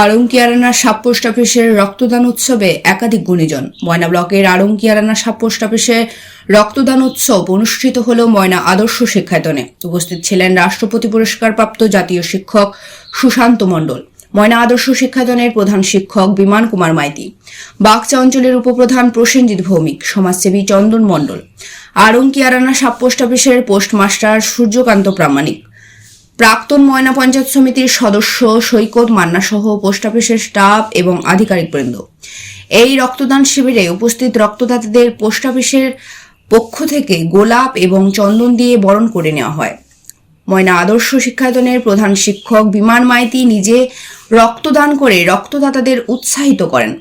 আড়ংকিয়ারানা সাপ পোস্ট অফিসের রক্তদান উৎসবে একাধিক গুণীজন। ময়না ব্লকের আড়ংকিয়ারানা সাপ পোস্ট অফিসে রক্তদান উৎসব অনুষ্ঠিত হল ময়না আদর্শ শিক্ষায়তনে। উপস্থিত ছিলেন রাষ্ট্রপতি পুরস্কারপ্রাপ্ত জাতীয় শিক্ষক সুশান্ত মণ্ডল। ময়না আদর্শ শিক্ষায়তনের প্রধান শিক্ষক বিমান কুমার মাইতি। বাগচা অঞ্চলের উপপ্রধান প্রসেনজিৎ ভৌমিক। সমাজসেবী চন্দন মণ্ডল। আড়ংকিয়ারানা সাপ পোস্ট অফিসের পোস্টমাস্টার সূর্যকান্ত প্রামাণিক। প্রাক্তন ময়না পঞ্চায়েত সমিতির সদস্য সৈকত মান্না সহ পোস্ট অফিসের স্টাফ এবং আধিকারিক আধিকারিকবৃন্দ এই রক্তদান শিবিরে উপস্থিত রক্তদাতাদের পোস্ট অফিসের পক্ষ থেকে গোলাপ এবং চন্দন দিয়ে বরণ করে নেওয়া হয়। ময়না আদর্শ শিক্ষায়তনের প্রধান শিক্ষক বিমান মাইতি নিজে রক্তদান করে রক্তদাতাদের উৎসাহিত করেন।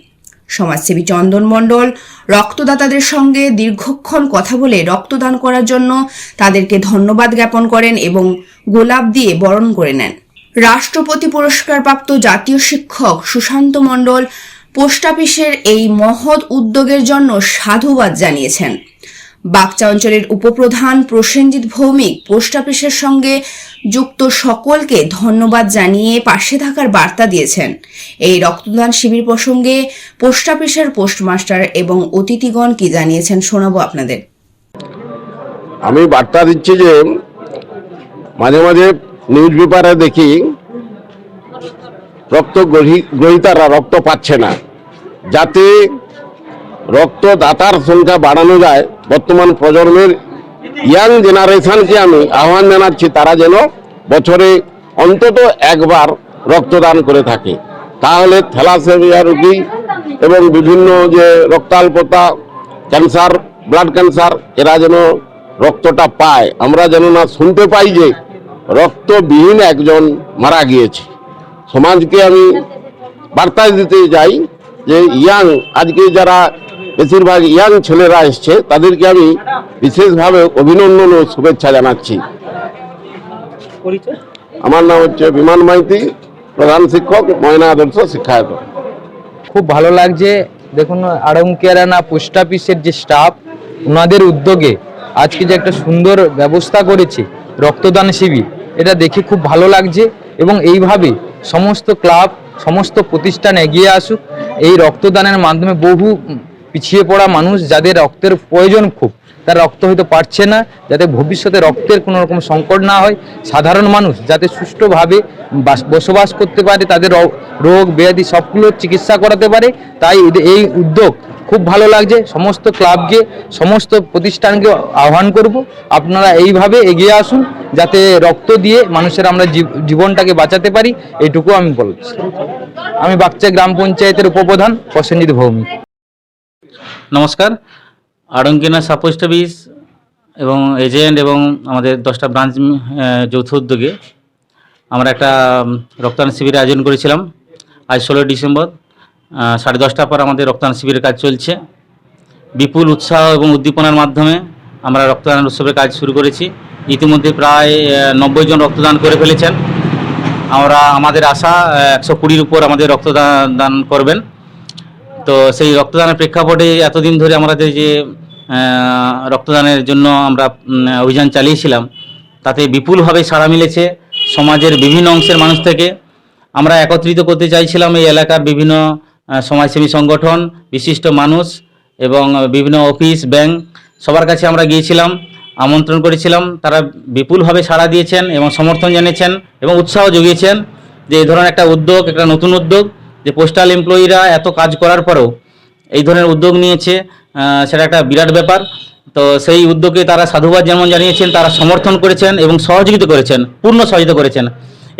সমাজসেবী চন্দন মণ্ডল, রক্তদাতাদের সঙ্গে দীর্ঘক্ষণ কথা বলে রক্তদান করার জন্য তাদেরকে ধন্যবাদ জ্ঞাপন করেন এবং গোলাপ দিয়ে বরণ করে নেন। রাষ্ট্রপতি পুরস্কারপ্রাপ্ত জাতীয় শিক্ষক সুশান্ত মণ্ডল পোস্ট অফিসের এই মহৎ উদ্যোগের জন্য সাধুবাদ জানিয়েছেন। বাগচা অঞ্চলের উপপ্রধান প্রসেনজিৎ ভৌমিক পোস্ট অফিসের সঙ্গে যুক্ত সকলকে ধন্যবাদ জানিয়ে পাশে থাকার বার্তা দিয়েছেন। এই রক্তদান শিবির প্রসঙ্গে পোস্ট অফিসের পোস্টমাস্টার এবং অতিথিগণ কি জানিয়েছেন শোনাবো আপনাদের। আমি বার্তা দিচ্ছি যে মাঝে মাঝে নিউজ পেপারে দেখি রক্ত গ্রহী- গ্রহীতারা রক্ত পাচ্ছে না। যাতে রক্তদাতার সংখ্যা বাড়ানো যায়, বর্তমান প্রজন্মের ইয়াং জেনারেশনকে আমি আহ্বান জানাচ্ছি, তারা যেন বছরে অন্তত একবার রক্তদান করে থাকে। তাহলে থ্যালাসেমিয়া রোগী এবং বিভিন্ন যে রক্তাল্পতা, ক্যান্সার, ব্লাড ক্যান্সার, এরা যেন রক্তটা পায়। আমরা যেন না শুনতে পাই যে রক্তবিহীন একজন মারা গিয়েছে। সমাজকে আমি বার্তা দিতে যাই যে ইয়াং আজকে যারা বেশিরভাগ ইয়াং ছেলেরা এসছে তাদেরকে আমি বিশেষভাবে অভিনন্দন ও শুভেচ্ছা জানাচ্ছি। আমার নাম হচ্ছে বিমান মাইতি প্রধান শিক্ষক ময়না আদর্শ শিক্ষায়তন খুব ভালো লাগছে দেখুন আড়ংকেরানা পোস্ট অফিসের যে স্টাফ ওনাদের উদ্যোগে আজকে যে একটা সুন্দর ব্যবস্থা করেছে রক্তদান শিবির এটা দেখে খুব ভালো লাগছে এবং এইভাবে সমস্ত ক্লাব সমস্ত প্রতিষ্ঠান এগিয়ে আসুক। এই রক্তদানের মাধ্যমে বহু পিছিয়ে পড়া মানুষ যাদের রক্তের প্রয়োজন খুব, তার রক্ত হয়তো পাচ্ছে না, যাতে ভবিষ্যতে রক্তের কোনো রকম সংকট না হয়। সাধারণ মানুষ যাতে সুষ্ঠুভাবে বাস- বসবাস করতে পারে, তাদের রোগ, ব্যাধি সবগুলোর চিকিৎসা করাতে পারে। তাই এই উদ্যোগ খুব ভালো লাগছে। সমস্ত ক্লাবকে, সমস্ত প্রতিষ্ঠানকে আহ্বান করব। আপনারা এইভাবে এগিয়ে আসুন। যাতে রক্ত দিয়ে মানুষের আমরা জীব- জীবনটাকে বাঁচাতে পারি এইটুকু আমি বলছি। আমি বাগচা গ্রাম পঞ্চায়েতের উপপ্রধান প্রসেনজিৎ ভৌমিক। নমস্কার। আড়ঙ্গিনা সাপোস্ট অফিস এবং এজেন্ট এবং আমাদের দশটা ব্রাঞ্চ যৌথ উদ্যোগে আমরা একটা রক্তদান শিবিরের আয়োজন করেছিলাম আজ ষোলোই ডিসেম্বর। সাড়ে দশটার পর আমাদের রক্তদান শিবিরের কাজ চলছে। বিপুল উৎসাহ এবং উদ্দীপনার মাধ্যমে আমরা রক্তদান উৎসবের কাজ শুরু করেছি। ইতিমধ্যে প্রায় নব্বই জন রক্তদান করে ফেলেছেন। আমরা, আমাদের আশা একশো কুড়ির উপর আমাদের রক্তদান দান করবেন। তো সেই রক্তদানের প্রেক্ষাপটে এতদিন ধরে আমাদের যে রক্তদানের জন্য আমরা অভিযান চালিয়েছিলাম, তাতে বিপুলভাবে সাড়া মিলেছে সমাজের বিভিন্ন অংশের মানুষ থেকে। আমরা একত্রিত করতে চাইছিলাম এই এলাকার বিভিন্ন সমাজসেবী সংগঠন, বিশিষ্ট মানুষ এবং বিভিন্ন অফিস, ব্যাংক, সবার কাছে আমরা গিয়েছিলাম। আমন্ত্রণ করেছিলাম। তারা বিপুলভাবে সাড়া দিয়েছেন এবং সমর্থন জানিয়েছেন এবং উৎসাহ জুগিয়েছেন যে এই ধরনের একটা উদ্যোগ, একটা নতুন উদ্যোগ, যে পোস্টাল এমপ্লয়িরা এত কাজ করার পরেও এই ধরনের উদ্যোগ নিয়েছে সেটা একটা বিরাট ব্যাপার। তো সেই উদ্যোগে তারা সাধুবাদ যেমন জানিয়েছেন, তারা সমর্থন করেছেন এবং সহযোগিতা করেছেন, পূর্ণ সহযোগিতা করেছেন।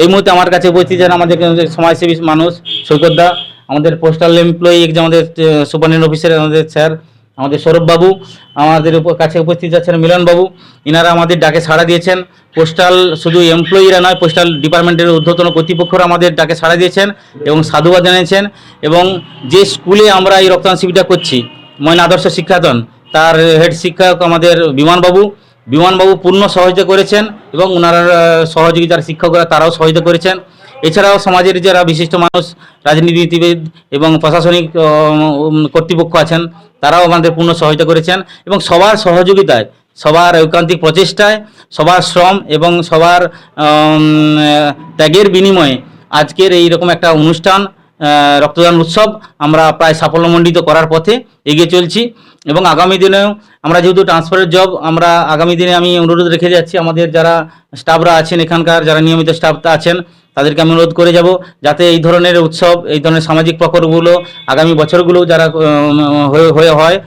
এই মুহূর্তে আমার কাছে উপস্থিত আমাদের সমাজসেবী মানুষ সৈকতদা আমাদের পোস্টাল এমপ্লয়ি আমাদের সুপারিনটেন্ডেন্ট অফিসের, আমাদের স্যার আমাদের সৌরভবাবু আমাদের কাছে উপস্থিত আছেন মিলনবাবু ইনারা আমাদের ডাকে সাড়া দিয়েছেন। পোস্টাল শুধু এমপ্লয়িরা নয়, পোস্টাল ডিপার্টমেন্টের ঊর্ধ্বতন কর্তৃপক্ষরা আমাদের ডাকে সাড়া দিয়েছেন এবং সাধুবাদ জানিয়েছেন এবং যে স্কুলে আমরা এই রক্তদান শিবিরটা করছি, ময়না আদর্শ শিক্ষায়তন তার হেড শিক্ষক আমাদের বিমানবাবু বিমানবাবু পূর্ণ সহযোগিতা করেছেন এবং ওনার সহযোগিতার শিক্ষকরা তারাও সহযোগিতা করেছেন। এছাড়াও সমাজের যারা বিশিষ্ট মানুষ, রাজনীতিবিদ এবং প্রশাসনিক কর্তৃপক্ষ আছেন, তারাও আমাদের পূর্ণ সহায়তা করেছেন এবং সবার সহযোগিতায়, সবার ঐকান্তিক প্রচেষ্টায়, সবার শ্রম এবং সবার ত্যাগের বিনিময়ে আজকের এই রকম একটা অনুষ্ঠান রক্তদান উৎসব আমরা প্রায় সাফল্যমণ্ডিত করার পথে এগিয়ে চলছি এবং আগামী দিনেও আমরা যেহেতু ট্রান্সফারের জব, আমরা আগামী দিনে আমি অনুরোধ রেখে যাচ্ছি আমাদের যারা স্টাফরা আছেন এখানকার, যারা নিয়মিত স্টাফ আছেন তাদেরকে আমি অনুরোধ করে যাব যাতে এই ধরনের উৎসব, এই ধরনের সামাজিক প্রকল্পগুলো আগামী বছরগুলো যারা হয়ে হয়ে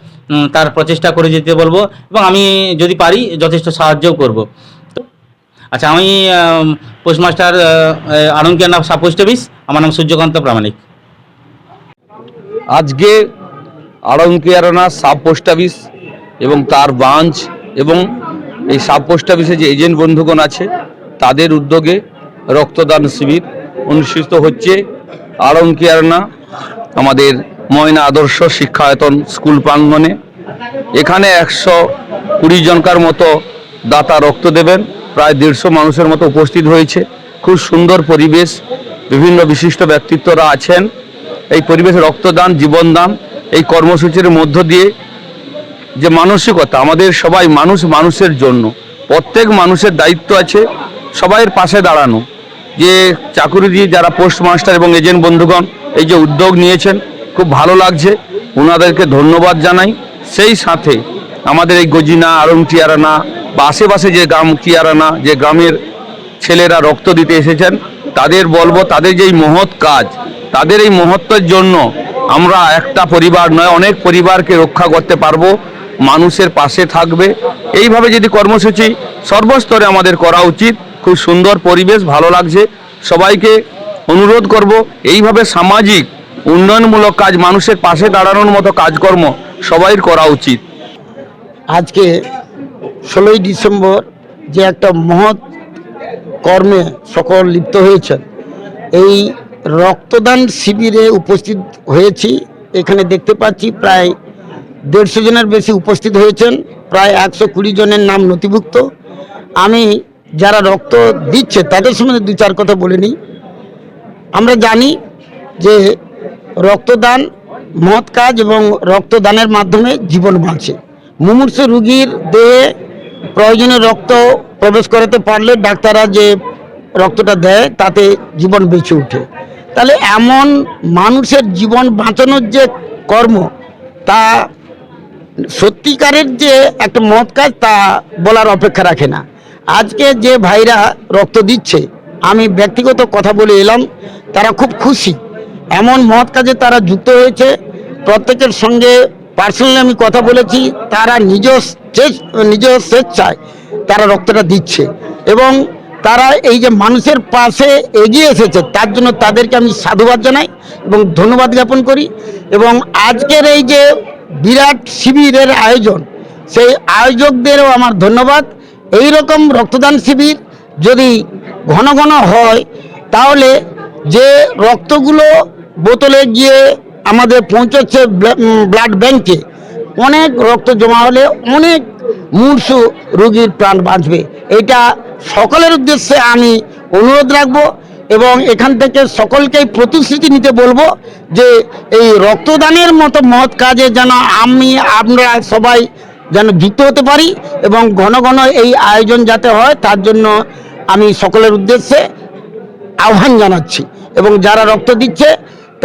তার প্রচেষ্টা করে যেতে বলব এবং আমি যদি পারি যথেষ্ট সাহায্যও করব। আচ্ছা আমি postmaster Anandiyana sub post office, আমার নাম সূর্যকান্ত প্রামাণিক। আজকে আড়ংকিয়ারানা সাব পোস্ট অফিস এবং তার ব্রাঞ্চ এবং এই সাব পোস্ট অফিসে যে এজেন্ট বন্ধুগণ আছে, তাদের উদ্যোগে রক্তদান শিবির অনুষ্ঠিত হচ্ছে। আড়ংকিয়ারানা আমাদের ময়না আদর্শ শিক্ষায়তন স্কুল প্রাঙ্গণে। এখানে একশো কুড়ি জনকার মতো দাতা রক্ত দেবেন। প্রায় দেড়শো মানুষের মতো উপস্থিত হয়েছে। খুব সুন্দর পরিবেশ। বিভিন্ন বিশিষ্ট ব্যক্তিত্বরা আছেন। এই পরিবেশে রক্তদান, জীবনদান, এই কর্মসূচির মধ্য দিয়ে যে মানসিকতা, আমাদের সবাই মানুষ মানুষের জন্য। প্রত্যেক মানুষের দায়িত্ব আছে। সবাইয়ের পাশে দাঁড়ানো। যে চাকুরিজীবী যারা পোস্ট মাস্টার এবং এজেন্ট বন্ধুগণ এই যে উদ্যোগ নিয়েছেন, খুব ভালো লাগছে। ওনাদেরকে ধন্যবাদ জানাই। সেই সাথে আমাদের এই গজিনা, আরং টিয়ারানা বা আশেপাশে যে গ্রাম টিয়ারানা, যে গ্রামের ছেলেরা রক্ত দিতে এসেছেন, তাদের বলব, তাদের যেই মহৎ কাজ, তাদের এই মহত্বের জন্য আমরা একটা পরিবার নয়, অনেক পরিবারকে রক্ষা করতে পারব, মানুষের পাশে থাকবে। এইভাবে যদি কর্মসূচি সর্বস্তরে আমাদের করা উচিত খুব সুন্দর পরিবেশ, ভালো লাগছে। সবাইকে অনুরোধ করব, এইভাবে সামাজিক, উন্নয়নমূলক কাজ, মানুষের পাশে দাঁড়ানোর মতো কাজকর্ম সবাই করা উচিত। আজকে ষোলোই ডিসেম্বর যে একটা মহৎ কর্মে সকল লিপ্ত হয়েছেন, এই রক্তদান শিবিরে উপস্থিত হয়েছি। এখানে দেখতে পাচ্ছি প্রায় দেড়শো জনের বেশি উপস্থিত হয়েছেন, প্রায় একশো কুড়ি জনের নাম নথিভুক্ত। আমি যারা রক্ত দিচ্ছে, তাদের সম্বন্ধে দু চার কথা বলে নিই। আমরা জানি যে রক্তদান মহৎ কাজ এবং রক্তদানের মাধ্যমে জীবন বাঁচে। মুমূর্ষ রুগীর দেহে প্রয়োজনীয় রক্ত প্রবেশ করাতে পারলে ডাক্তাররা যে রক্তটা দেয়, তাতে জীবন বেঁচে ওঠে। তাহলে এমন মানুষের জীবন বাঁচানোর যে কর্ম, তা সত্যিকারের যে একটা মহৎ কাজ, তা বলার অপেক্ষা রাখে না। আজকে যে ভাইরা রক্ত দিচ্ছে, আমি ব্যক্তিগত কথা বলে এলাম, তারা খুব খুশি। এমন মহৎ কাজে তারা যুক্ত হয়েছে। প্রত্যেকের সঙ্গে পার্সোনালি আমি কথা বলেছি, তারা নিজ নিজ স্বেচ্ছায় তারা রক্তটা দিচ্ছে এবং তারা এই যে মানুষের পাশে এগিয়ে এসেছে, তার জন্য তাদেরকে আমি সাধুবাদ জানাই এবং ধন্যবাদ জ্ঞাপন করি এবং আজকের এই যে বিরাট শিবিরের আয়োজন, সেই আয়োজকদেরও আমার ধন্যবাদ। এই রকম রক্তদান শিবির যদি ঘন ঘন হয়, তাহলে যে রক্তগুলো বোতলে গিয়ে আমাদের পৌঁছচ্ছে ব্লাড ব্যাংকে, অনেক রক্ত জমা হলে অনেক মূর্ষু রোগীর প্রাণ বাঁচবে। এটা সকলের উদ্দেশ্যে আমি অনুরোধ রাখব এবং এখান থেকে সকলকেই প্রতিশ্রুতি নিতে বলব যে এই রক্তদানের মতো মহৎ কাজে যেন আমি, আমরা সবাই যেন যুক্ত হতে পারি এবং ঘন ঘন এই আয়োজন যাতে হয়, তার জন্য আমি সকলের উদ্দেশ্যে আহ্বান জানাচ্ছি। এবং যারা রক্ত দিচ্ছে,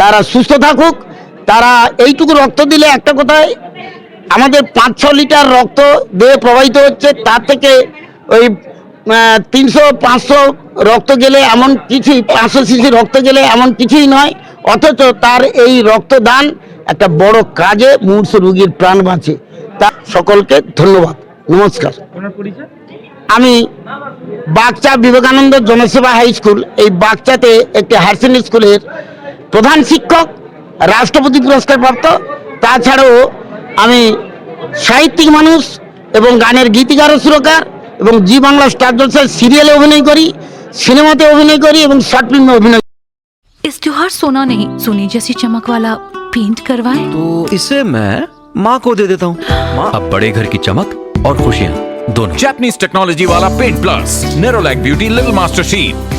তারা সুস্থ থাকুক। তারা এইটুকু রক্ত দিলে একটা কথায়, আমাদের পাঁচ ছ লিটার রক্ত দেহে প্রবাহিত হচ্ছে, তার থেকে ওই তিনশো, পাঁচশো রক্ত গেলে এমন কিছুই, পাঁচশো সিসি রক্ত গেলে এমন কিছুই নয়, অথচ তার এই রক্তদান একটা বড় কাজে মূর্ষ রুগীর প্রাণ বাঁচে। সকলকে ধন্যবাদ নমস্কার আমি বাগচা বিবেকানন্দ জনসেবা হাই স্কুল এই বাগচাতে একটি হায়ার সেকেন্ডারি স্কুলের প্রধান শিক্ষক রাষ্ট্রপতি পুরস্কার প্রাপ্ত তাছাড়াও আমি সাহিত্যিক মানুষ এবং গানের গীতিকার ও সুরকার এবং জি বাংলা স্টার জলসায় সিরিয়ালে অভিনয় করি সিনেমাতে অভিনয় করি এবং শর্ট ফিল্মে অভিনয় इस त्योहार सोना नहीं सोने जैसी चमक वाला पेंट करवाएं तो इसे मैं माँ को दे देता हूँ। अब बड़े घर की चमक और खुशियाँ दोनों। जैपनीज टेक्नोलॉजी वाला paint plus Nerolac beauty little master sheet